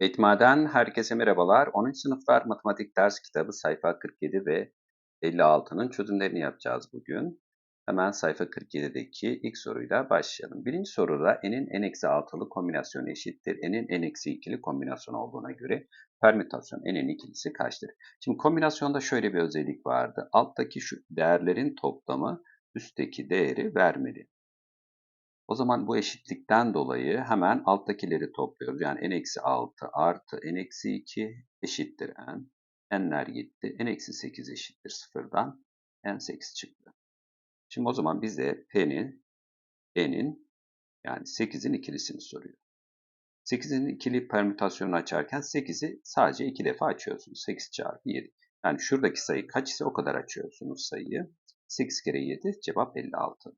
Eğitmaden herkese merhabalar. 10. sınıflar matematik ders kitabı sayfa 47 ve 56'nın çözümlerini yapacağız bugün. Hemen sayfa 47'deki ilk soruyla başlayalım. Birinci soruda n'in n-6'lı kombinasyonu eşittir. n'in n-2'li kombinasyon olduğuna göre permütasyon n'in ikilisi kaçtır? Şimdi kombinasyonda şöyle bir özellik vardı. Alttaki şu değerlerin toplamı üstteki değeri vermeli. O zaman bu eşitlikten dolayı hemen alttakileri topluyoruz. Yani n-6 artı n-2 eşittir n. n'ler gitti. n-8 eşittir 0'dan n8 çıktı. Şimdi o zaman bize p'nin, n'in yani 8'in ikilisini soruyor. 8'in ikili permütasyonunu açarken 8'i sadece 2 defa açıyorsunuz. 8 çarpı 7. Yani şuradaki sayı kaç ise o kadar açıyorsunuz sayıyı. 8 kere 7 cevap 56.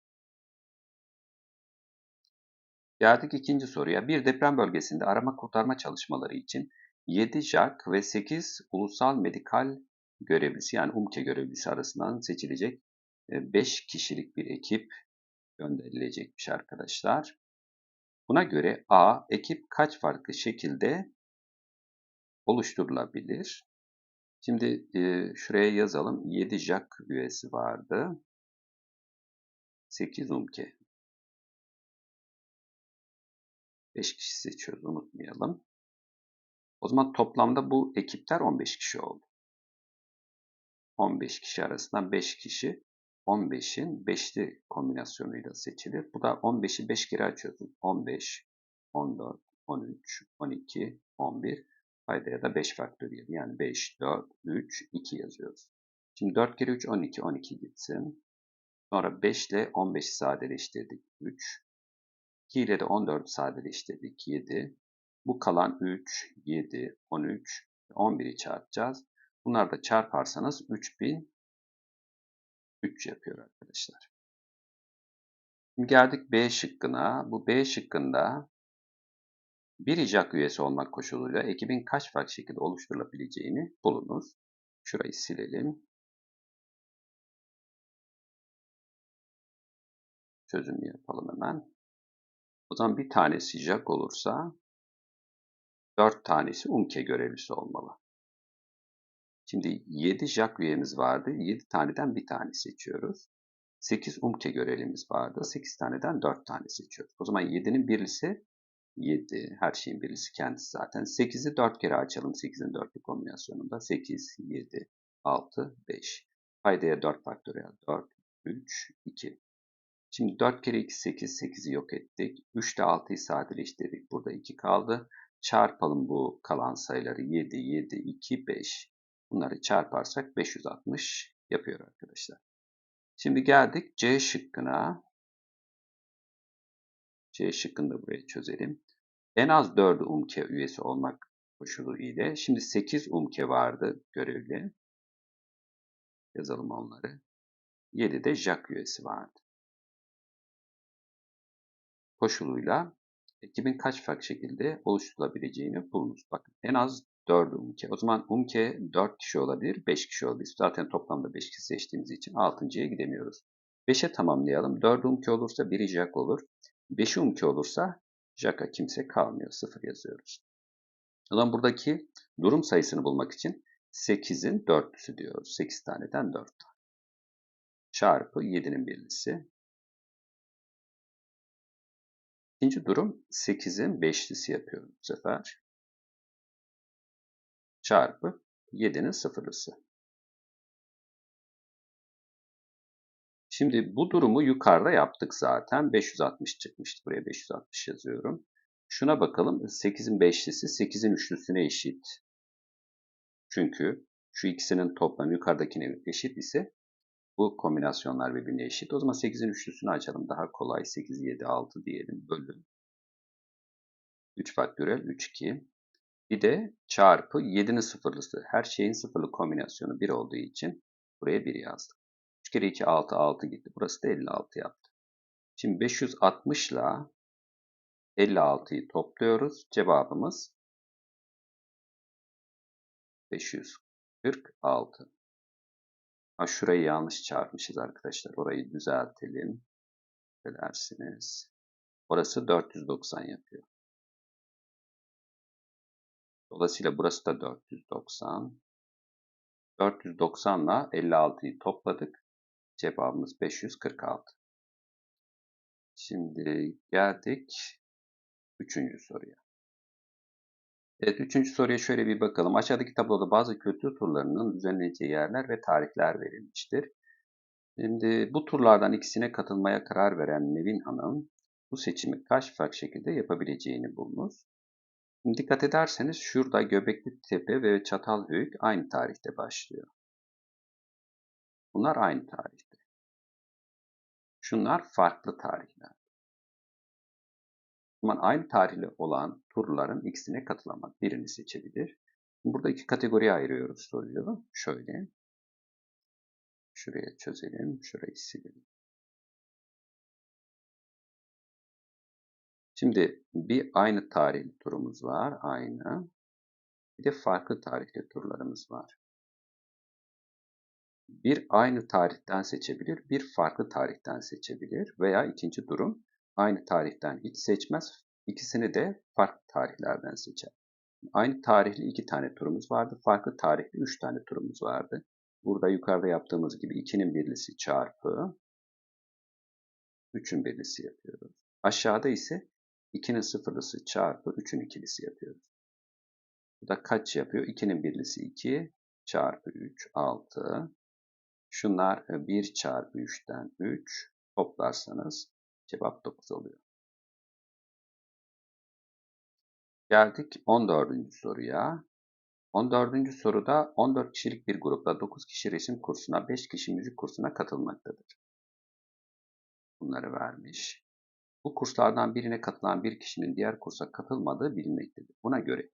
Geldik ikinci soruya. Bir deprem bölgesinde arama kurtarma çalışmaları için 7 JAK ve 8 ulusal medikal görevlisi yani UMKE görevlisi arasından seçilecek 5 e, kişilik bir ekip gönderilecekmiş arkadaşlar. Buna göre A ekip kaç farklı şekilde oluşturulabilir? Şimdi e, şuraya yazalım. 7 JAK üyesi vardı. 8 UMKE. 5 kişi seçiyoruz unutmayalım. O zaman toplamda bu ekipler 15 kişi oldu. 15 kişi arasından 5 kişi 15'in 5'li kombinasyonuyla seçilir. Bu da 15'i 5 kere açıyoruz. 15, 14, 13, 12, 11. Paydaya da 5 faktöriyel. Yani 5, 4, 3, 2 yazıyoruz. Şimdi 4 kere 3 12, 12 gitsin. Sonra 5 ile 15'i sadeleştirdik. 3. 2 ile de 14 sadeleştirdik 7. Bu kalan 3, 7, 13, 11'i çarpacağız. Bunları da çarparsanız 3003 yapıyor arkadaşlar. Şimdi geldik B şıkkına. Bu B şıkkında bir icak üyesi olmak koşuluyla ekibin kaç farklı şekilde oluşturulabileceğini bulunuz. Şurayı silelim. Çözüm yapalım hemen. O zaman bir tanesi Jack olursa dört tanesi Umke görevlisi olmalı. Şimdi 7 Jack üyemiz vardı. 7 taneden bir tane seçiyoruz. 8 Umke görevlimiz vardı. 8 taneden 4 tane seçiyoruz. O zaman 7'nin birlisi 7. Her şeyin birlisi kendisi zaten. 8'i 4 kere açalım. 8'in 4'lü kombinasyonunda. 8, 7, 6, 5. Paydaya 4 faktöriyel. 4, 3, 2. Şimdi 4 kere 2 8, 8'i yok ettik. 3 ile 6'yı sadeleştirdik. Burada 2 kaldı. Çarpalım bu kalan sayıları 7, 7, 2, 5. Bunları çarparsak 560 yapıyor arkadaşlar. Şimdi geldik C şıkkına. C şıkkını da buraya çözelim. En az 4'ü UMKE üyesi olmak koşulu ile. Şimdi 8 UMKE vardı görevli. Yazalım onları. 7 de JAK üyesi vardı koşuluyla ekibin kaç farklı şekilde oluşturulabileceğini bulunuz. Bakın en az 4 umke. O zaman umke 4 kişi olabilir, 5 kişi olabilir. Zaten toplamda 5 kişi seçtiğimiz için 6.ya gidemiyoruz. 5'e tamamlayalım. 4 umke olursa 1 jack olur. 5 umke olursa jack'a kimse kalmıyor. 0 yazıyoruz. O zaman buradaki durum sayısını bulmak için 8'in 4'lüsü diyoruz. 8 taneden 4 tane. Çarpı 7'nin birlisi İkinci durum 8'in 5'lisi yapıyorum bu sefer. Çarpı 7'nin sıfırlısı. Şimdi bu durumu yukarıda yaptık zaten. 560 çıkmıştı. Buraya 560 yazıyorum. Şuna bakalım. 8'in 5'lisi 8'in üçlüsüne eşit. Çünkü şu ikisinin toplamı yukarıdakine eşit ise bu kombinasyonlar birbirine eşit. O zaman 8'in üçlüsünü açalım. Daha kolay. 8, 7, 6 diyelim. Bölü. 3 faktörel 3, 2. Bir de çarpı 7'nin sıfırlısı. Her şeyin sıfırlı kombinasyonu 1 olduğu için buraya 1 yazdık. 3 kere 2, 6, 6 gitti. Burası da 56 yaptı. Şimdi 560 ile 56'yı topluyoruz. Cevabımız 546. Ha, şurayı yanlış çarpmışız arkadaşlar. Orayı düzeltelim. Dilersiniz. Orası 490 yapıyor. Dolayısıyla burası da 490. 490 ile 56'yı topladık. Cevabımız 546. Şimdi geldik üçüncü soruya. Evet, üçüncü soruya şöyle bir bakalım. Aşağıdaki tabloda bazı kültür turlarının düzenleneceği yerler ve tarihler verilmiştir. Şimdi bu turlardan ikisine katılmaya karar veren Nevin Hanım bu seçimi kaç farklı şekilde yapabileceğini bulmuş. Şimdi dikkat ederseniz şurada Göbekli Tepe ve Çatalhöyük aynı tarihte başlıyor. Bunlar aynı tarihte. Şunlar farklı tarihler. O zaman aynı tarihli olan turların ikisine katılamaz. Birini seçebilir. Burada iki kategoriye ayırıyoruz soruyu. Şöyle. Şuraya çözelim. Şurayı silelim. Şimdi bir aynı tarihli turumuz var. Aynı. Bir de farklı tarihli turlarımız var. Bir aynı tarihten seçebilir, bir farklı tarihten seçebilir veya ikinci durum aynı tarihten hiç seçmez, ikisini de farklı tarihlerden seçer. Aynı tarihli iki tane turumuz vardı, farklı tarihli üç tane turumuz vardı. Burada yukarıda yaptığımız gibi 2'nin birlisi çarpı 3'ün birlisi yapıyoruz. Aşağıda ise 2'nin sıfırlısı çarpı 3'ün ikilisi yapıyoruz. Bu da kaç yapıyor? 2'nin birlisi 2 çarpı 3 6. Şunlar 1 çarpı 3'ten 3 toplarsanız cevap 9 oluyor. Geldik 14. soruya. 14. soruda 14 kişilik bir grupla 9 kişi resim kursuna, 5 kişi müzik kursuna katılmaktadır. Bunları vermiş. Bu kurslardan birine katılan bir kişinin diğer kursa katılmadığı bilinmektedir. Buna göre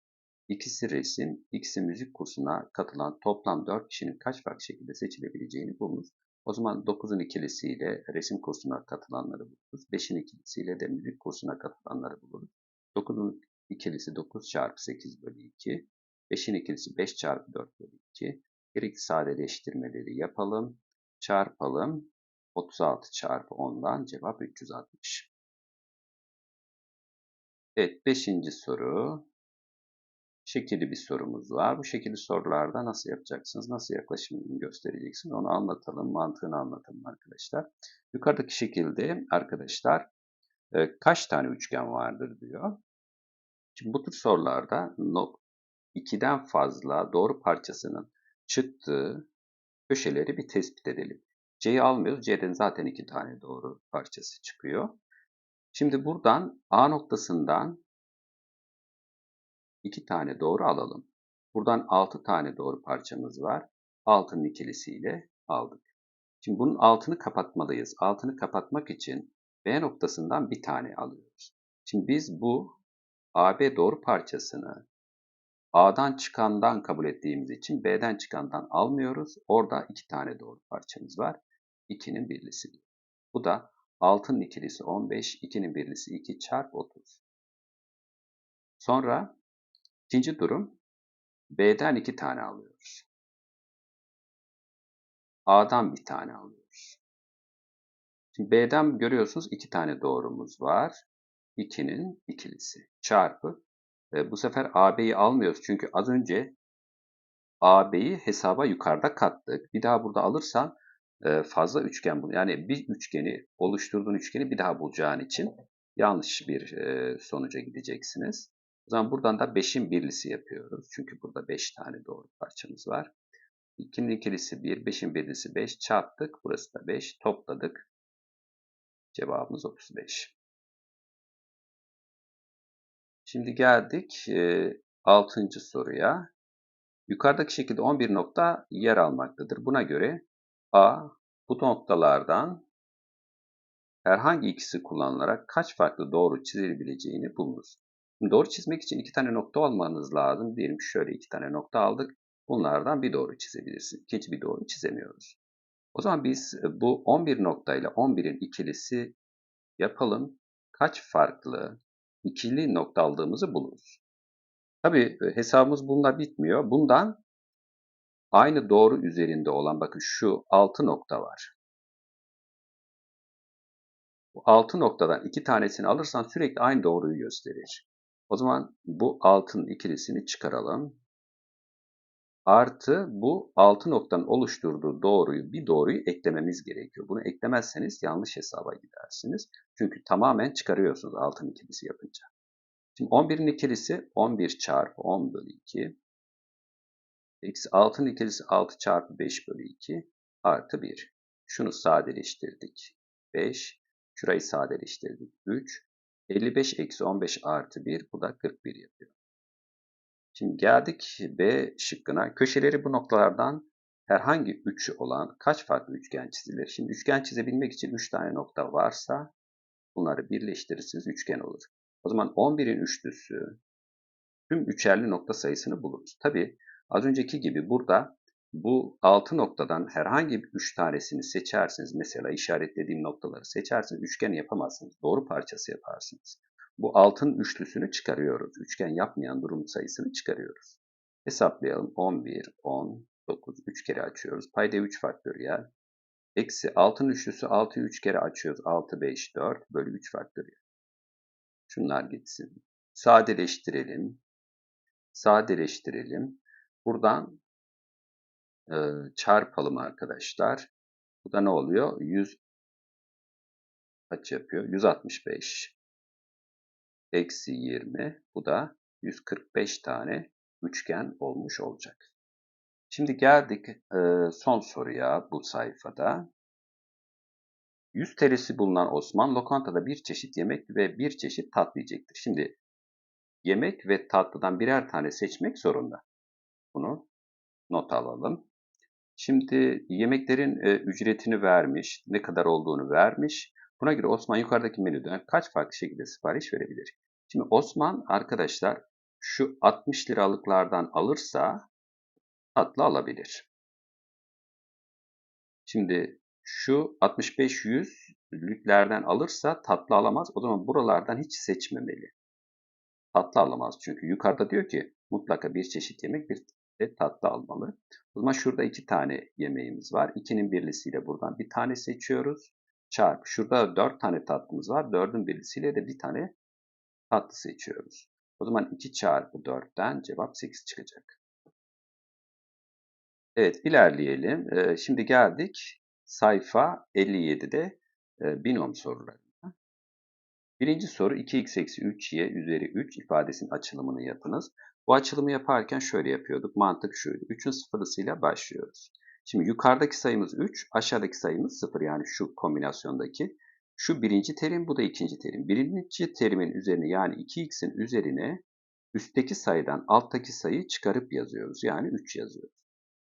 ikisi resim, ikisi müzik kursuna katılan toplam 4 kişinin kaç farklı şekilde seçilebileceğini bulunuz. O zaman 9'un ikilisiyle resim kursuna katılanları buluruz. 5'in ikilisiyle de müzik kursuna katılanları buluruz. 9'un ikilisi 9 çarpı 8 bölü 2. 5'in ikilisi 5 çarpı 4 bölü 2. Gerekli sadeleştirmeleri yapalım. Çarpalım. 36 çarpı 10'dan cevap 360. Evet 5. soru. Şekilli bir sorumuz var. Bu şekilli sorularda nasıl yapacaksınız, nasıl yaklaşımını göstereceksiniz onu anlatalım, mantığını anlatalım arkadaşlar. Yukarıdaki şekilde arkadaşlar e, kaç tane üçgen vardır diyor. Şimdi bu tür sorularda 2'den fazla doğru parçasının çıktığı köşeleri bir tespit edelim. C'yi almıyoruz. C'den zaten iki tane doğru parçası çıkıyor. Şimdi buradan A noktasından iki tane doğru alalım. Buradan 6 tane doğru parçamız var. Altının ikilisiyle aldık. Şimdi bunun altını kapatmalıyız. Altını kapatmak için B noktasından bir tane alıyoruz. Şimdi biz bu AB doğru parçasını A'dan çıkandan kabul ettiğimiz için B'den çıkandan almıyoruz. Orada iki tane doğru parçamız var. 2'nin birlisi. Bu da 6'nın ikilisi 15, 2'nin birlisi 2 çarp 30. Sonra ikinci durum B'den iki tane alıyoruz. A'dan bir tane alıyoruz. Şimdi B'den görüyorsunuz iki tane doğrumuz var. 2'nin ikilisi çarpı e, bu sefer AB'yi almıyoruz. Çünkü az önce AB'yi hesaba yukarıda kattık. Bir daha burada alırsan e, fazla üçgen bul. Yani bir üçgeni oluşturduğun üçgeni bir daha bulacağın için yanlış bir e, sonuca gideceksiniz. O zaman buradan da 5'in birlisi yapıyoruz. Çünkü burada 5 tane doğru parçamız var. 2'nin ikilisi 1, 5'in birlisi 5 çarptık. Burası da 5 topladık. Cevabımız 35. Şimdi geldik e, 6. soruya. Yukarıdaki şekilde 11 nokta yer almaktadır. Buna göre A bu noktalardan herhangi ikisi kullanılarak kaç farklı doğru çizilebileceğini bulunuz. Doğru çizmek için iki tane nokta olmanız lazım. Diyelim şöyle iki tane nokta aldık. Bunlardan bir doğru çizebilirsiniz. İkinci bir doğru çizemiyoruz. O zaman biz bu 11 noktayla 11'in ikilisi yapalım. Kaç farklı ikili nokta aldığımızı buluruz. Tabi e, hesabımız bununla bitmiyor. Bundan aynı doğru üzerinde olan bakın şu 6 nokta var. Bu 6 noktadan iki tanesini alırsan sürekli aynı doğruyu gösterir. O zaman bu altın ikilisini çıkaralım. Artı bu altı noktanın oluşturduğu doğruyu, bir doğruyu eklememiz gerekiyor. Bunu eklemezseniz yanlış hesaba gidersiniz. Çünkü tamamen çıkarıyorsunuz altın ikilisi yapınca. Şimdi 11'in ikilisi 11 çarpı 10 bölü 2. Eksi altın ikilisi 6 çarpı 5 bölü 2 artı 1. Şunu sadeleştirdik. 5. Şurayı sadeleştirdik. 3. 55 eksi 15 artı 1. Bu da 41 yapıyor. Şimdi geldik B şıkkına. Köşeleri bu noktalardan herhangi üçü olan kaç farklı üçgen çizilir? Şimdi üçgen çizebilmek için 3 tane nokta varsa bunları birleştirirsiniz üçgen olur. O zaman 11'in üçlüsü tüm üçerli nokta sayısını buluruz. Tabi az önceki gibi burada bu 6 noktadan herhangi bir 3 tanesini seçersiniz. Mesela işaretlediğim noktaları seçersiniz. Üçgen yapamazsınız. Doğru parçası yaparsınız. Bu altın üçlüsünü çıkarıyoruz. Üçgen yapmayan durum sayısını çıkarıyoruz. Hesaplayalım. 11, 10, 9. 3 kere açıyoruz. Payda 3 faktöriyel. Eksi altın üçlüsü 6'yı 3 kere açıyoruz. 6, 5, 4 bölü 3 faktöriyel. Şunlar gitsin. Sadeleştirelim. Sadeleştirelim. Buradan e, çarpalım arkadaşlar. Bu da ne oluyor? 100 kaç yapıyor? 165 eksi 20. Bu da 145 tane üçgen olmuş olacak. Şimdi geldik e, son soruya bu sayfada. 100 TL'si bulunan Osman lokantada bir çeşit yemek ve bir çeşit tatlı yiyecektir. Şimdi yemek ve tatlıdan birer tane seçmek zorunda. Bunu not alalım. Şimdi yemeklerin e, ücretini vermiş, ne kadar olduğunu vermiş. Buna göre Osman yukarıdaki menüden kaç farklı şekilde sipariş verebilir? Şimdi Osman arkadaşlar şu 60 liralıklardan alırsa tatlı alabilir. Şimdi şu 65-100 lüklerden alırsa tatlı alamaz. O zaman buralardan hiç seçmemeli. Tatlı alamaz çünkü yukarıda diyor ki mutlaka bir çeşit yemek bir de tatlı almalı. O zaman şurada iki tane yemeğimiz var. İkinin birlisiyle buradan bir tane seçiyoruz. Çarpı. Şurada dört tane tatlımız var. Dördün birlisiyle de bir tane tatlı seçiyoruz. O zaman 2 çarpı 4'ten cevap 8 çıkacak. Evet ilerleyelim. Ee, şimdi geldik sayfa 57'de e, binom sorularına. Birinci soru 2x eksi 3y üzeri 3 ifadesinin açılımını yapınız. Bu açılımı yaparken şöyle yapıyorduk. Mantık şuydu. 3'ün sıfırlısıyla başlıyoruz. Şimdi yukarıdaki sayımız 3, aşağıdaki sayımız 0 yani şu kombinasyondaki. Şu birinci terim, bu da ikinci terim. Birinci terimin üzerine yani 2x'in üzerine üstteki sayıdan alttaki sayıyı çıkarıp yazıyoruz. Yani 3 yazıyoruz.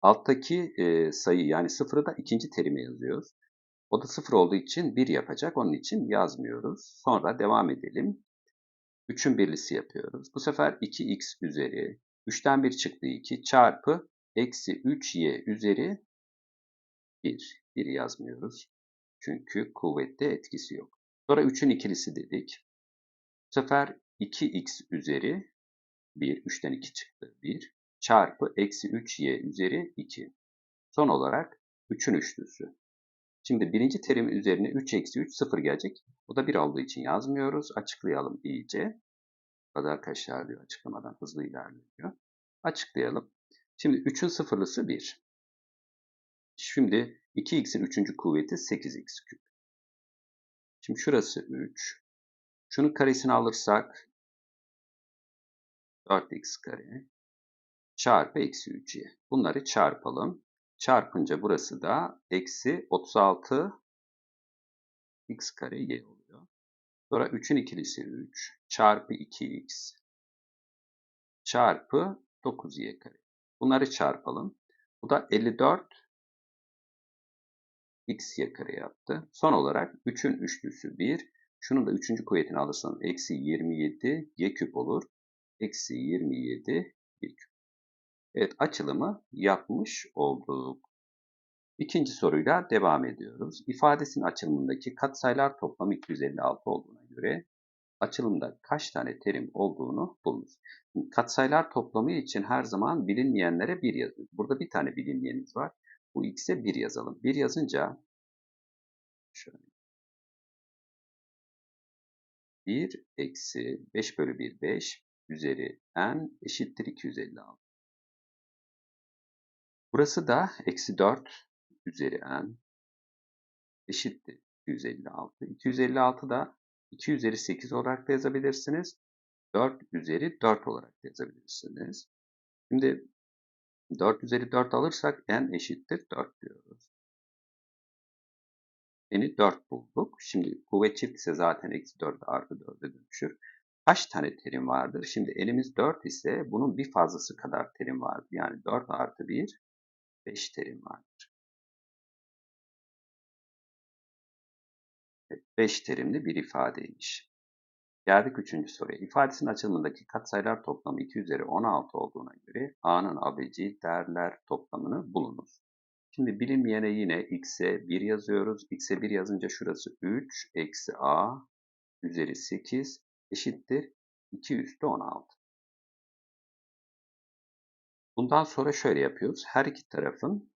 Alttaki e, sayı yani 0'ı da ikinci terime yazıyoruz. O da 0 olduğu için 1 yapacak. Onun için yazmıyoruz. Sonra devam edelim. 3'ün birlisi yapıyoruz. Bu sefer 2x üzeri 3'ten 1 çıktı 2 çarpı eksi 3y üzeri 1. 1 yazmıyoruz. Çünkü kuvvette etkisi yok. Sonra 3'ün ikilisi dedik. Bu sefer 2x üzeri 1, 3'ten 2 çıktı 1 çarpı eksi 3y üzeri 2. Son olarak 3'ün üçlüsü. Şimdi birinci terim üzerine 3 eksi 3 0 gelecek. Bu da 1 olduğu için yazmıyoruz. Açıklayalım iyice. Bu kadar arkadaşlar diyor açıklamadan hızlı ilerliyor. Açıklayalım. Şimdi 3'ün sıfırlısı 1. Şimdi 2x'in 3. kuvveti 8x küp. Şimdi şurası 3. Şunun karesini alırsak 4x kare çarpı eksi 3y. Bunları çarpalım. Çarpınca burası da eksi 36 x kare y oluyor. Sonra 3'ün ikilisi 3 çarpı 2x çarpı 9y kare. Bunları çarpalım. Bu da 54 x y kare yaptı. Son olarak 3'ün üçlüsü 1. Şunun da 3. kuvvetini alırsanız eksi 27 y küp olur. Eksi 27 y küp. Evet açılımı yapmış olduk. İkinci soruyla devam ediyoruz. İfadesinin açılımındaki katsayılar toplamı 256 olduğuna göre açılımda kaç tane terim olduğunu bulunuz. Katsayılar toplamı için her zaman bilinmeyenlere 1 yazıyoruz. Burada bir tane bilinmeyenimiz var. Bu x'e 1 yazalım. 1 yazınca şöyle 1 eksi 5 bölü 1 5 üzeri n eşittir 256. Burası da eksi 4 üzeri n eşittir 256. 256 da 2 üzeri 8 olarak da yazabilirsiniz. 4 üzeri 4 olarak da yazabilirsiniz. Şimdi 4 üzeri 4 alırsak n eşittir 4 diyoruz. N'i 4 bulduk. Şimdi kuvvet çift ise zaten eksi 4 artı 4'e dönüşür. Kaç tane terim vardır? Şimdi elimiz 4 ise bunun bir fazlası kadar terim vardır. Yani 4 artı 1, 5 terim vardır. 5 terimli bir ifadeymiş. Geldik üçüncü soruya. İfadesinin açılımındaki katsayılar toplamı 2 üzeri 16 olduğuna göre A'nın ABC değerler toplamını bulunuz. Şimdi bilinmeyene yine x'e 1 yazıyoruz. x'e 1 yazınca şurası 3 eksi A üzeri 8 eşittir 2 üstü 16. Bundan sonra şöyle yapıyoruz. Her iki tarafın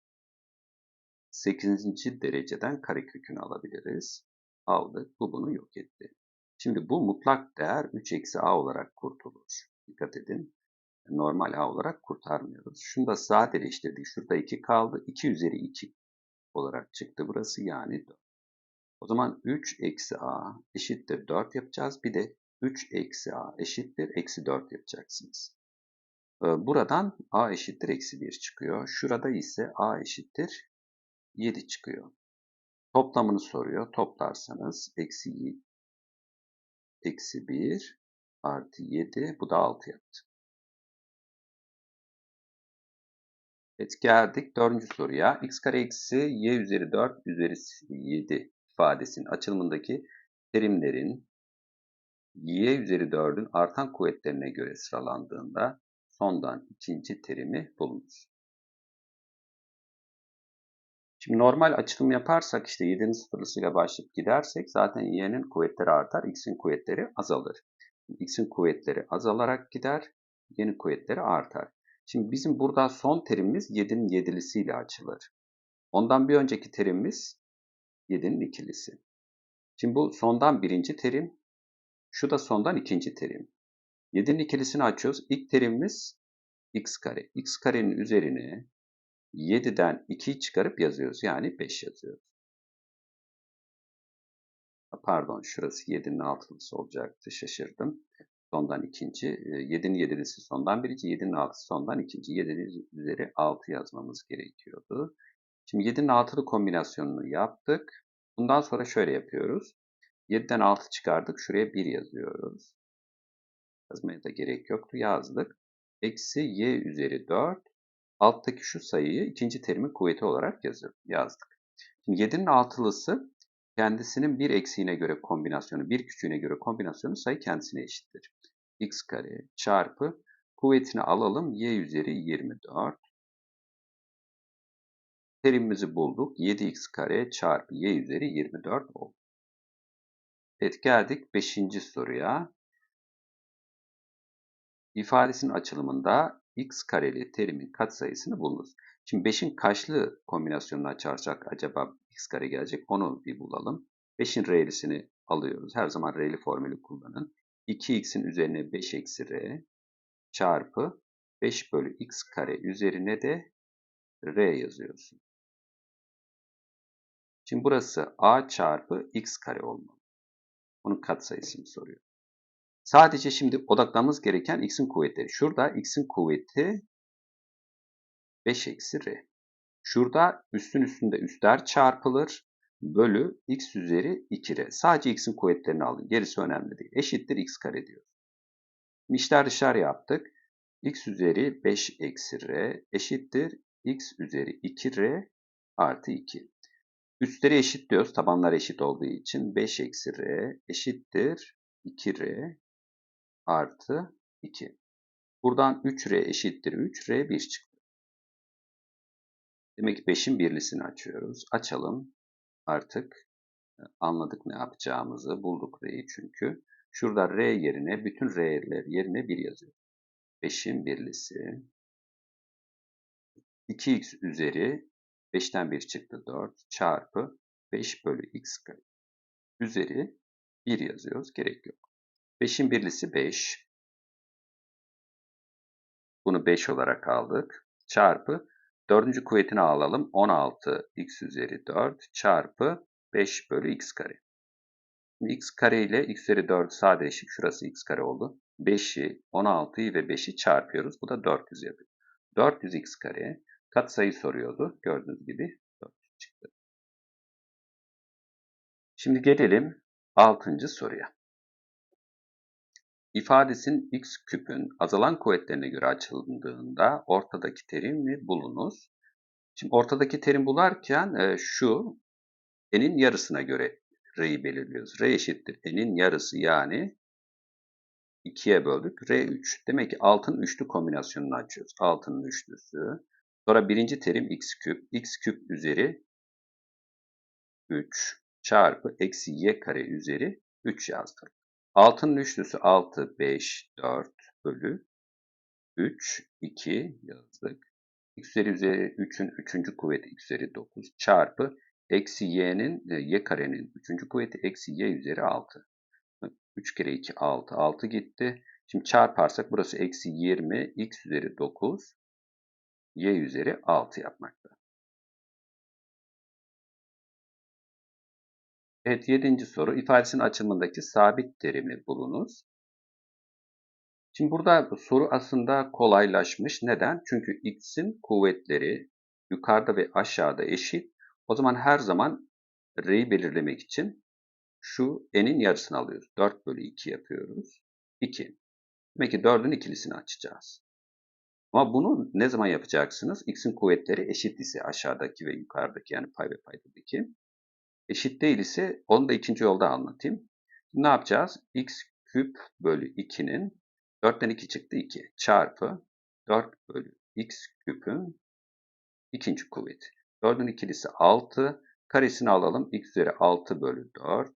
8. dereceden karekökünü alabiliriz. Aldık. Bu bunu yok etti. Şimdi bu mutlak değer 3 eksi a olarak kurtulur. Dikkat edin. Normal a olarak kurtarmıyoruz. Şunu da sadeleştirdik. Şurada 2 kaldı. 2 üzeri 2 olarak çıktı burası yani 4. O zaman 3 eksi a eşittir 4 yapacağız. Bir de 3 eksi a eşittir eksi 4 yapacaksınız. Buradan a eşittir eksi 1 çıkıyor. Şurada ise a eşittir 7 çıkıyor. Toplamını soruyor. Toplarsanız eksi eksi 1 artı 7 bu da 6 yaptı. Evet geldik dördüncü soruya. x kare eksi y üzeri 4 üzeri 7 ifadesinin açılımındaki terimlerin y üzeri 4'ün artan kuvvetlerine göre sıralandığında sondan ikinci terimi bulunur. Şimdi normal açılım yaparsak işte 7'nin sıfırlısıyla başlayıp gidersek zaten y'nin kuvvetleri artar, x'in kuvvetleri azalır. x'in kuvvetleri azalarak gider, y'nin kuvvetleri artar. Şimdi bizim burada son terimimiz 7'nin yedilisiyle açılır. Ondan bir önceki terimimiz 7'nin ikilisi. Şimdi bu sondan birinci terim, şu da sondan ikinci terim. 7'nin ikilisini açıyoruz. İlk terimimiz x kare. x karenin üzerine 7'den 2'yi çıkarıp yazıyoruz. Yani 5 yazıyoruz. Pardon şurası 7'nin altılısı olacaktı. Şaşırdım. Sondan ikinci. 7'nin e, yedilisi sondan birinci. 7'nin altısı sondan ikinci. 7'nin üzeri 6 yazmamız gerekiyordu. Şimdi 7'nin altılı kombinasyonunu yaptık. Bundan sonra şöyle yapıyoruz. 7'den 6 çıkardık. Şuraya 1 yazıyoruz. Yazmaya da gerek yoktu. Yazdık. Eksi y üzeri 4 alttaki şu sayıyı ikinci terimin kuvveti olarak yazdık. Şimdi 7'nin altılısı kendisinin bir eksiğine göre kombinasyonu, bir küçüğüne göre kombinasyonu sayı kendisine eşittir. x kare çarpı kuvvetini alalım y üzeri 24. Terimimizi bulduk. 7x kare çarpı y üzeri 24 oldu. Evet geldik 5. soruya. İfadesinin açılımında x kareli terimin katsayısını bulunuz. Şimdi 5'in kaçlı kombinasyonunu açarsak acaba x kare gelecek onu bir bulalım. 5'in r'lisini alıyoruz. Her zaman r'li formülü kullanın. 2x'in üzerine 5 eksi r çarpı 5 bölü x kare üzerine de r yazıyorsun. Şimdi burası a çarpı x kare olmalı. Bunun katsayısını soruyor. Sadece şimdi odaklanmamız gereken x'in kuvvetleri. Şurada x'in kuvveti 5 eksi r. Şurada üstün üstünde üstler çarpılır. Bölü x üzeri 2r. Sadece x'in kuvvetlerini alın. Gerisi önemli değil. Eşittir x kare diyor. İşler dışlar yaptık. x üzeri 5 eksi r eşittir x üzeri 2r artı 2. Üstleri eşit diyoruz. Tabanlar eşit olduğu için 5 eksi r eşittir 2r artı 2. Buradan 3R eşittir 3. R 1 çıktı. Demek ki 5'in birlisini açıyoruz. Açalım. Artık e, anladık ne yapacağımızı. Bulduk R'yi çünkü. Şurada R yerine bütün R'ler yerine 1 yazıyor. 5'in birlisi. 2x üzeri 5'ten 1 çıktı 4 çarpı 5 bölü x. Üzeri 1 yazıyoruz. Gerek yok. 5'in birlisi 5. Bunu 5 olarak aldık. Çarpı dördüncü kuvvetini alalım. 16 x üzeri 4 çarpı 5 bölü x kare. Şimdi x kare ile x üzeri 4 sadeleşip şurası x kare oldu. 5'i, 16'yı ve 5'i çarpıyoruz. Bu da 400 yapıyor. 400x kare katsayı soruyordu. Gördüğünüz gibi 400 çıktı. Şimdi gelelim 6. soruya. İfadesinin x küpün azalan kuvvetlerine göre açıldığında ortadaki terimi bulunuz. Şimdi ortadaki terim bularken e, şu n'in yarısına göre r'yi belirliyoruz. r eşittir n'in yarısı yani 2'ye böldük. R 3. Demek ki altın üçlü kombinasyonunu açıyoruz. Altının üçlüsü. Sonra birinci terim x küp. x küp üzeri 3 çarpı eksi y kare üzeri 3 yazdım. Altının üçlüsü 6, 5, 4 bölü 3, 2 yazdık. x üzeri üzeri 3'ün 3. kuvveti x üzeri 9 çarpı eksi y'nin e, y karenin 3. kuvveti eksi y üzeri 6. 3 kere 2 6. 6 gitti. Şimdi çarparsak burası eksi 20 x üzeri 9 y üzeri 6 yapmakta. Evet 7. soru ifadesinin açılımındaki sabit terimi bulunuz. Şimdi burada soru aslında kolaylaşmış. Neden? Çünkü x'in kuvvetleri yukarıda ve aşağıda eşit. O zaman her zaman r'yi belirlemek için şu n'in yarısını alıyoruz. 4 bölü 2 yapıyoruz. 2. Demek ki 4'ün ikilisini açacağız. Ama bunu ne zaman yapacaksınız? X'in kuvvetleri eşit ise aşağıdaki ve yukarıdaki yani pay ve paydadaki. Eşit değil ise onu da ikinci yolda anlatayım. Ne yapacağız? X küp bölü 2'nin 4'ten 2 çıktı 2 çarpı 4 bölü x küpün ikinci kuvveti. 4'ün ikilisi 6. Karesini alalım. x üzeri 6 bölü 4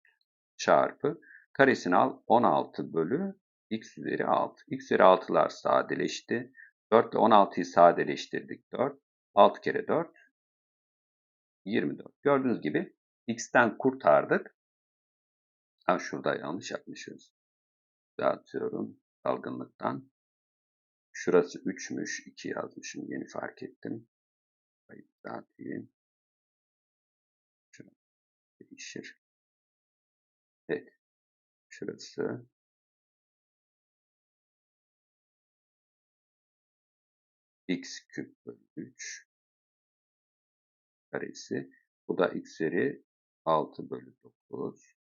çarpı karesini al 16 bölü x üzeri 6. x üzeri 6'lar sadeleşti. 4 ile 16'yı sadeleştirdik 4. 6 kere 4 24. Gördüğünüz gibi x'ten kurtardık. Ha şurada yanlış yapmışız. Dağıtıyorum dalgınlıktan. Şurası 3'müş. 2 yazmışım. Yeni fark ettim. Hayır, dağıtayım. Şurası değişir. Evet. Şurası x küp bölü 3 karesi. Bu da x üzeri 6 bölü 9.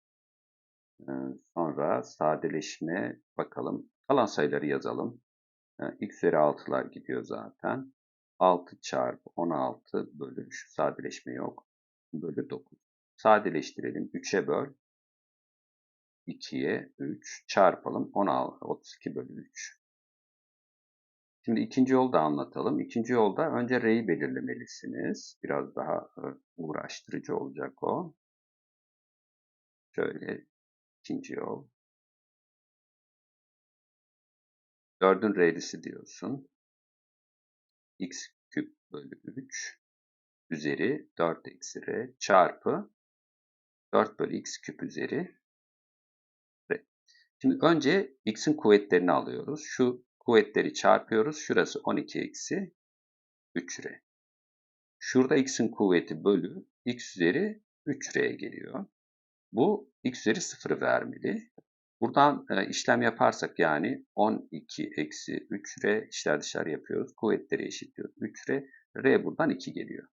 Ee, sonra sadeleşme bakalım. Kalan sayıları yazalım. Ee, x üzeri 6'lar gidiyor zaten. 6 çarpı 16 bölü şu sadeleşme yok. Bölü 9. Sadeleştirelim. 3'e böl. 2'ye 3 çarpalım 16, 32 bölü 3. Şimdi ikinci yolda anlatalım. İkinci yolda önce R'yi belirlemelisiniz. Biraz daha uğraştırıcı olacak o. Şöyle ikinci yol. Dördün R'lisi diyorsun. X küp bölü 3 üzeri 4 eksi R çarpı 4 bölü x küp üzeri Şimdi önce x'in kuvvetlerini alıyoruz. Şu kuvvetleri çarpıyoruz. Şurası 12 eksi 3r. Şurada x'in kuvveti bölü x üzeri 3r geliyor. Bu x üzeri 0 vermeli. Buradan e, işlem yaparsak yani 12 eksi 3r işler dışarı yapıyoruz. Kuvvetleri eşitliyoruz. 3r. r buradan 2 geliyor.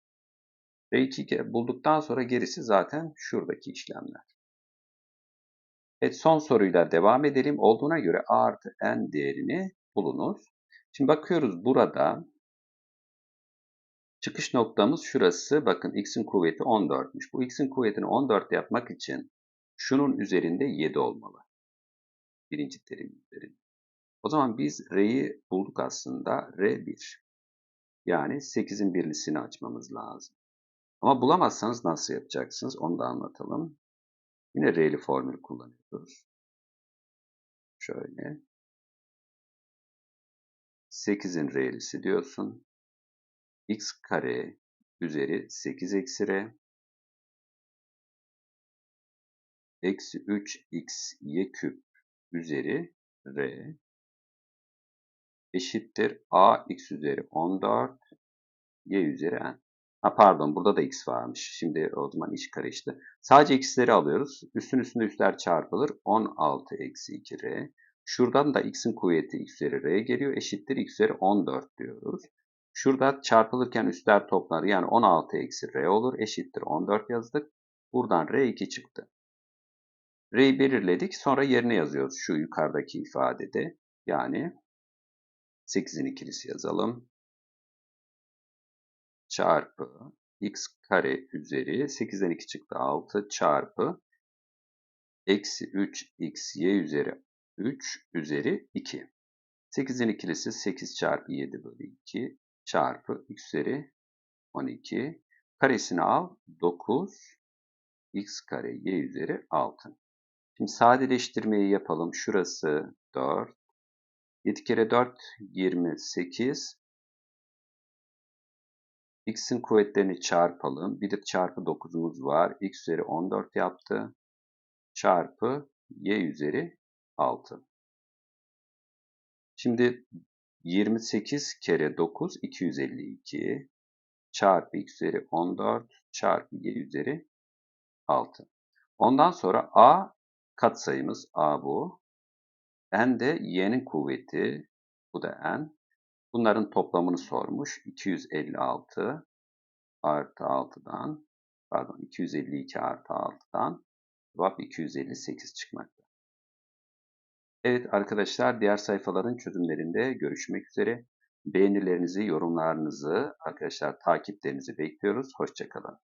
r2 bulduktan sonra gerisi zaten şuradaki işlemler. Evet son soruyla devam edelim. Olduğuna göre a artı n değerini bulunuz. Şimdi bakıyoruz burada çıkış noktamız şurası. Bakın x'in kuvveti 14'müş. Bu x'in kuvvetini 14 yapmak için şunun üzerinde 7 olmalı. Birinci terim üzerinde. O zaman biz r'yi bulduk aslında. r1. Yani 8'in birlisini açmamız lazım. Ama bulamazsanız nasıl yapacaksınız onu da anlatalım. Yine R'li formül kullanıyoruz. Şöyle. 8'in R'lisi diyorsun. x kare üzeri 8 eksi R eksi 3x y küp üzeri R eşittir a x üzeri 14 y üzeri n. Ha pardon burada da x varmış. Şimdi o zaman iş karıştı. Sadece x'leri alıyoruz. Üstün üstünde üstler çarpılır. 16 eksi 2r. Şuradan da x'in kuvveti x üzeri r geliyor. Eşittir x üzeri 14 diyoruz. Şurada çarpılırken üstler toplar yani 16 eksi r olur. Eşittir 14 yazdık. Buradan r2 çıktı. R'yi belirledik. Sonra yerine yazıyoruz şu yukarıdaki ifadede. Yani 8'in ikilisi yazalım. Çarpı x kare üzeri 8'den 2 çıktı 6 çarpı eksi 3x y üzeri 3 üzeri 2. 8'in ikilisi 8 çarpı 7 bölü 2 çarpı x üzeri 12. Karesini al 9 x kare y üzeri 6. Şimdi sadeleştirmeyi yapalım. Şurası 4. 7 kere 4 28. X'in kuvvetlerini çarpalım. Bir de çarpı 9'umuz var. X üzeri 14 yaptı. Çarpı Y üzeri 6. Şimdi 28 kere 9 252 çarpı x üzeri 14 çarpı y üzeri 6. Ondan sonra a katsayımız a bu. n de y'nin kuvveti bu da n. Bunların toplamını sormuş. 256 artı 6'dan pardon 252 artı 6'dan cevap 258 çıkmakta. Evet arkadaşlar diğer sayfaların çözümlerinde görüşmek üzere. Beğenilerinizi, yorumlarınızı, arkadaşlar takiplerinizi bekliyoruz. Hoşçakalın.